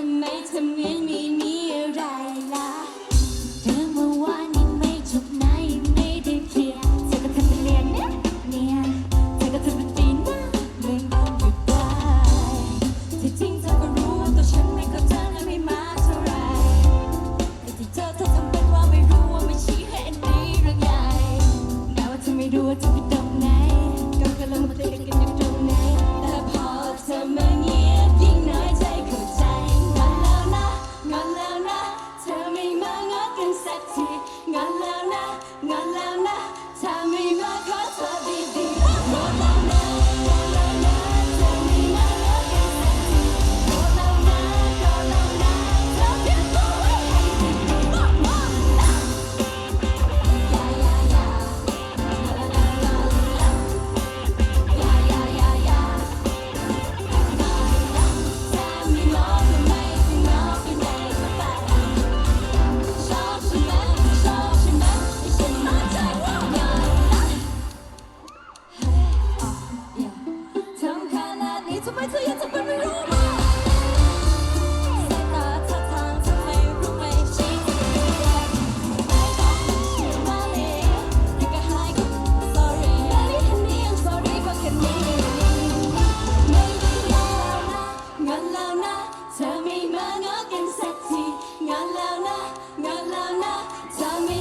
to make them me, mean, mean. sexy. La la la la. ทำไมเธอยากจะเป็นไม่รู้ไสายตาท่ทางทำไมรู้ไหมฉันแย่ไม่ต้องคิดมาเลยแต่ก็หาย sorry ไม่ได้ทันได้ยัง sorry ก็แค่นี้ไงานแล้วนะงานแล้วนะ เธไม่มางอกันสักทีงานแล้วนะงานแล้วนะเธไม่